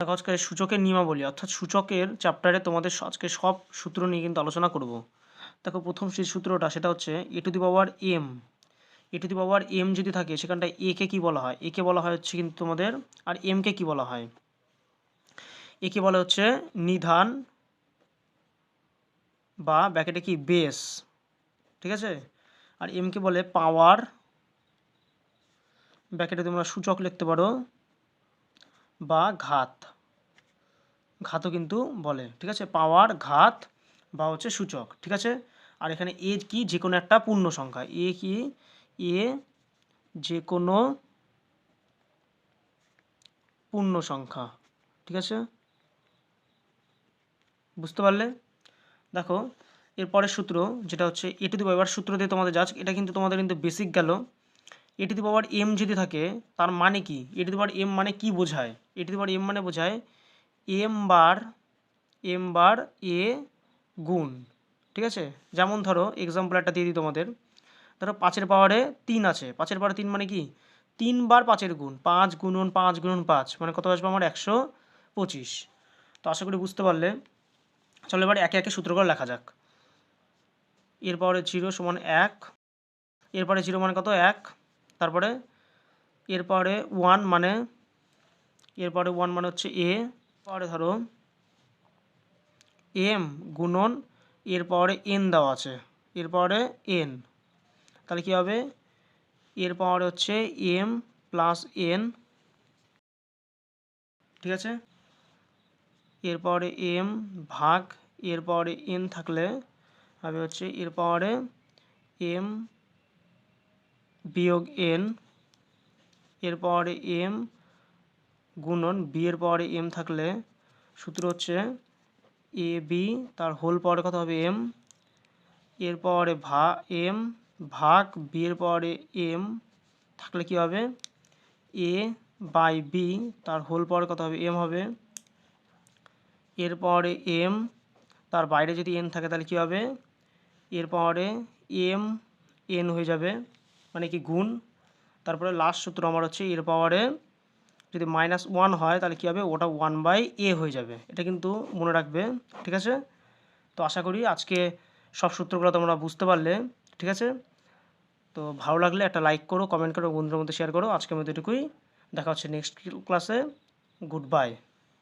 আজকে সূচকের নিয়মাবলী, অর্থাৎ সূচকের চ্যাপ্টারে তোমাদের আজকে সব সূত্র নিয়ে কিন্তু আলোচনা করব। দেখো, প্রথম যে সূত্রটা, সেটা হচ্ছে A to the power M A to the power M যদি থাকে, সেখানটায় এ কে কী বলা হয়? একে বলা হয় হচ্ছে কিন্তু তোমাদের, আর এম কে কী বলা হয়? একে বলা হচ্ছে নিধান বা ব্যাকেটে কি? বেস ঠিক আছে? আর এমকে বলে পাওয়ার ব্যাকেটে তোমরা সূচক লিখতে পারো। বা ঘাত। ঘাতও কিন্তু বলে, ঠিক আছে? পাওয়ার, ঘাত বা হচ্ছে সূচক, ঠিক আছে? আর এখানে এ কি? যে কোনো একটা পূর্ণ সংখ্যা। এ কি? এ যে কোনো পূর্ণ সংখ্যা, ঠিক আছে? বুঝতে পারলে? দেখো, এরপরের সূত্র, যেটা হচ্ছে এ টু দি পাওয়ার সূত্র দিয়ে তোমাদের যাচ এটা কিন্তু তোমাদের কিন্তু বেসিক গেল। এ দি পাওয়ার এম যদি থাকে, তার মানে কি? এ দি পাওয়ার এম মানে কি বোঝায়? এ দি পাওয়ার এম মানে বোঝায় এম বার এম বার এ গুণ। ঠিক আছে? যেমন ধরো এক্সাম্পল একটা দিয়ে দিই তোমাদের। ধরো, পাঁচের পাওয়ারে তিন আছে। পাঁচের পাওয়ারে তিন মানে কি? তিনবার পাঁচের গুণ। পাঁচ গুণন পাঁচ গুণন পাঁচ। মানে কত আসবে আমার? একশো পঁচিশ। তো আশা করি বুঝতে পারলে। চলো এবার একে একে সূত্রগুলো লেখা যাক। এরপরে জিরো সমান এক। এরপরে জিরো মানে কত? এক। তারপরে এরপরে ওয়ান মানে এরপরে ওয়ান মানে হচ্ছে এ পরে ধরো এম গুণন, এরপরে এন দেওয়া আছে, এরপরে এন তাহলে কী হবে? এরপরে হচ্ছে এম প্লাস এন ঠিক আছে? এরপরে এম ভাগ, এরপরে এন থাকলে হবে হচ্ছে, এরপরে এম বিয়োগ এন এরপরে এম গুণন বি এর পরে এম থাকলে সূত্র হচ্ছে এ বি তার হোল পরে কত হবে এম এর এরপরে ভা এম ভাগ বি এর পরে এম থাকলে কি হবে? এ বাই বি তার হোল পরে কত হবে? এম হবে। এরপরে এম তার বাইরে যদি এন থাকে তাহলে কি হবে? এর এরপরে এম এন হয়ে যাবে। মানে কি গুণ। তারপরে লাস্ট সূত্র আমার হচ্ছে এর পাওয়ারে যদি মাইনাস ওয়ান হয় তাহলে কী হবে? ওটা ওয়ান বাই এ হয়ে যাবে। এটা কিন্তু মনে রাখবে, ঠিক আছে? তো আশা করি আজকে সব সূত্রগুলো তোমরা বুঝতে পারলে, ঠিক আছে? তো ভালো লাগলে একটা লাইক করো কমেন্ট করো, বন্ধুদের মধ্যে শেয়ার করো। আজকের মধ্যে এটুকুই। দেখা হচ্ছে নেক্সট ক্লাসে গুড বাই